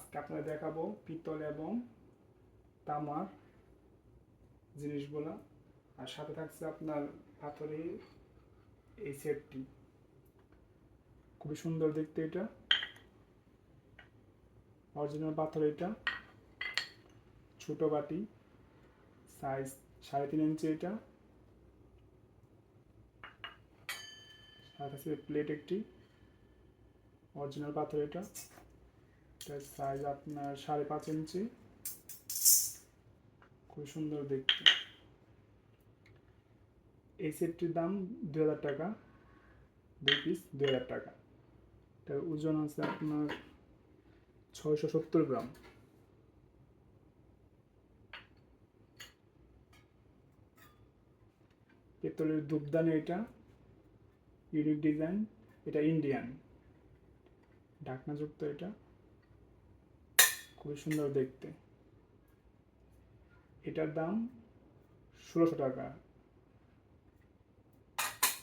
আজকে আপনাদের দেখাবো পিতল এবং তামার জিনিসগুলা। আর সাথে থাকছে আপনার পাথরের এই সেটটি। খুবই সুন্দর দেখতে এটা। অরিজিনাল পাথর এটা। ছোট বাটি। সাইজ সাড়ে তিন ইঞ্চি এটা। সাথে প্লেট একটি। অরিজিনাল পাথর এটা। এটার সাইজ আপনার সাড়ে পাঁচ ইঞ্চি। খুব সুন্দর দেখতে। এই সেটটির দাম দু হাজার টাকা। দুই পিস দু হাজার টাকা। এটার ওজন আছে আপনার ছয়শো সত্তর গ্রাম। পেতলের ধূপদানি এটা। Unique design. এটা ইন্ডিয়ান। ঢাকনাযুক্ত এটা। খুবই সুন্দর দেখতে। এটার দাম ষোলোশো টাকা।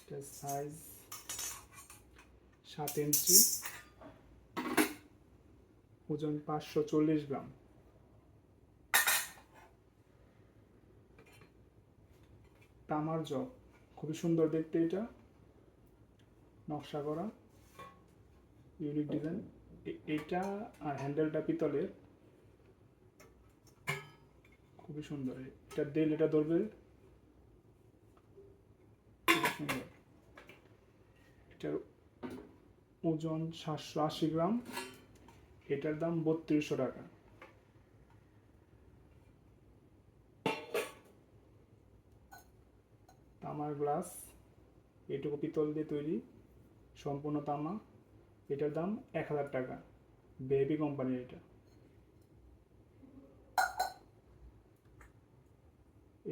এটার সাইজ সাত ইঞ্চি ওজন পাঁচশো চল্লিশ গ্রাম। তামার জগ, খুবই সুন্দর দেখতে এটা। নকশা করা ইউনিক ডিজাইন এটা আর হ্যান্ডেলটা পিতলের। খুবই সুন্দর। এটা দেল এটা ধরবে এটার ওজন সাতশো আশি গ্রাম। এটার দাম বত্রিশশো টাকা। তামার গ্লাস, এটুকু পিতল দিয়ে তৈরি, সম্পূর্ণ তামা। এটার দাম এক হাজার টাকা। বেবি কোম্পানির এটা।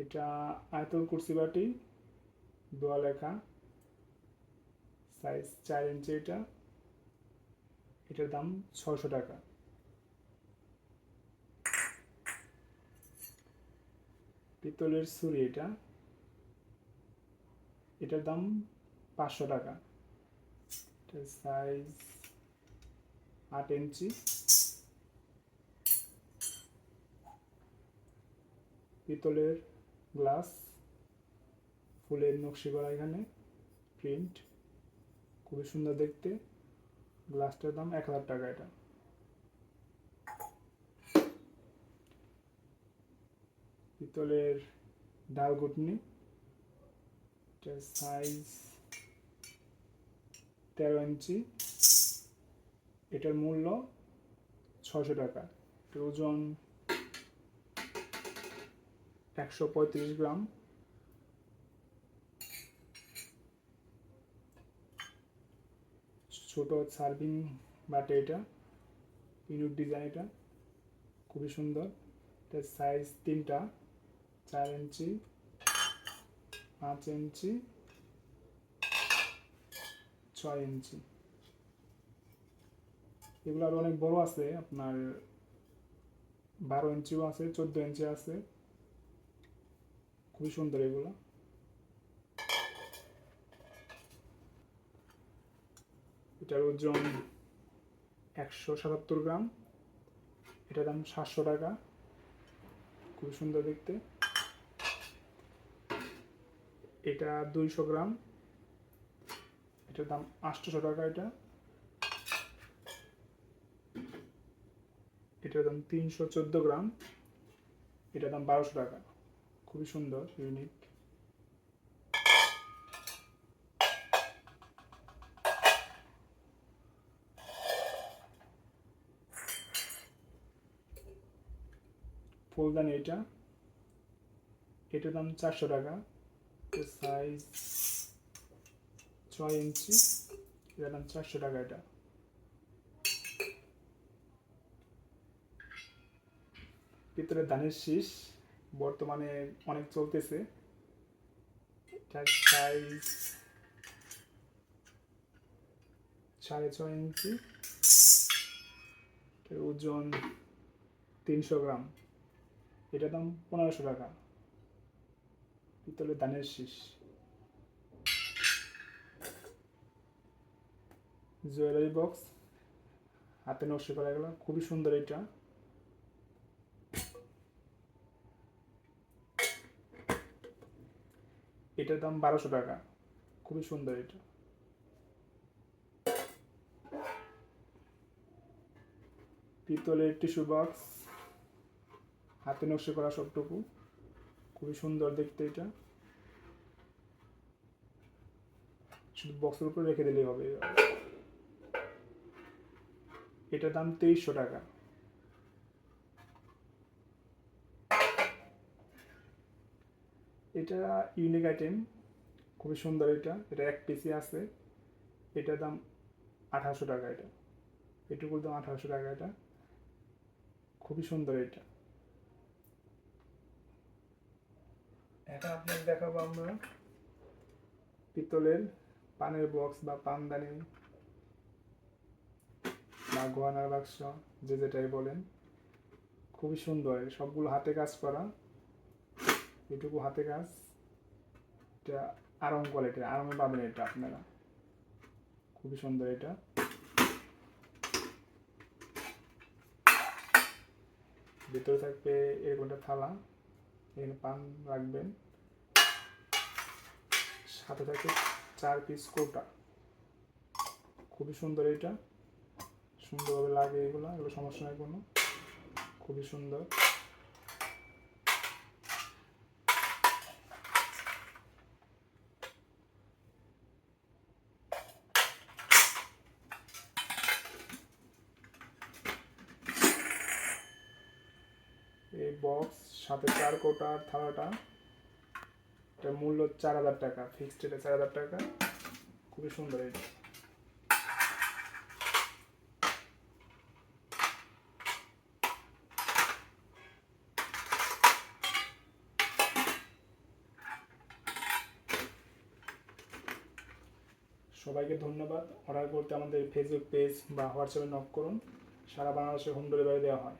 এটা আয়তল কুর্সি বাটি, দোয়া লেখা সাইজ চার ইঞ্চি এটা, এটার দাম ছশো টাকা। পিতলের ছুরি এটা, এটার দাম পাঁচশো টাকা। সাইজ আট ইঞ্চি পিতলের গ্লাস, ফুলের নকশি করা এখানে, প্রিন্ট, খুবই সুন্দর দেখতে। গ্লাসটার দাম এক হাজার টাকা এটা। পিতলের ডাল এটার সাইজ তেরো ইঞ্চি। এটার মূল্য ছশো টাকা। ওজন একশো পঁয়ত্রিশ গ্রাম। ছোট সার্ভিং বাটে এটা ইউনিক ডিজাইন এটা, খুবই সুন্দর। এটার সাইজ তিনটা, চার ইঞ্চি, পাঁচ ইঞ্চি, ছয় ইঞ্চি। এগুলো আরও অনেক বড় আছে, আপনার বারো ইঞ্চিও আছে, চোদ্দ ইঞ্চি আছে। খুবই সুন্দর এগুলো। এটার ওজন একশো সাতাত্তর গ্রাম। এটার দাম সাতশো টাকা। খুবই সুন্দর দেখতে। এটা দুইশো গ্রাম। এটার দাম আটশোশো টাকা এটা। এটার দাম তিনশো চোদ্দ গ্রাম। এটার দাম বারোশো টাকা। খুবই সুন্দর ইউনিক ফুলদানি এটা। এটার দাম চারশো টাকা। সাইজ ছয় ইঞ্চি। এটার দাম চারশো টাকা এটা। ভিতরে ধানের শীষ। বর্তমানে অনেক চলতেছে। সাইজ সাড়ে ছয় ইঞ্চি। ওজন তিনশো গ্রাম। এটার দাম পনেরোশো টাকা। পিতলের ধানের শীষ। জুয়েলারি বক্স হাতে নকশি করা এগুলো। খুবই সুন্দর এটা। এটার দাম বারোশো টাকা। খুবই সুন্দর এটা। পিতলের টিস্যু বক্স, হাতে নকশি করা সবটুকু। খুবই সুন্দর দেখতে এটা। শুধু বক্সের উপরে রেখে দিলেই হবে। এটার দাম তেইশশো টাকা। এটা ইউনিক আইটেম খুবই সুন্দর এটা। এটা এক পিসি আছে। এটার দাম আঠারোশো টাকা এটা। এটুকুর দাম আঠারোশো টাকা এটা। খুবই সুন্দর এটা। এখন আপনাকে দেখাবো আমরা। পিতলের পানের বক্স বা পানদানি বা গহনার বাক্স, যে যেটাই বলেন। খুবই সুন্দর। সবগুলো হাতে কাজ করা। এটুকু হাতে কাজ, এটা আরং কোয়ালিটির আরঙে পাবেন এটা আপনারা। খুবই সুন্দর এটা। ভিতরে থাকবে এরকম একটা থালা, এখানে পান রাখবেন। সাথে থাকে চার পিস কৌটা। খুবই সুন্দর এটা। সুন্দরভাবে লাগে এগুলো এগুলো সমস্যা নেই কোনো। খুবই সুন্দর এই বক্স সাথে চার কোটার থালাটা। এটার মূল্য চার হাজার টাকা ফিক্সড এটা চার হাজার টাকা। খুবই সুন্দর এটা। সবাইকে ধন্যবাদ। অর্ডার করতে আমাদের ফেসবুক পেজ বা হোয়াটসঅ্যাপে নক করুন। সারা বাংলাদেশে হোম ডেলিভারি দেওয়া হয়।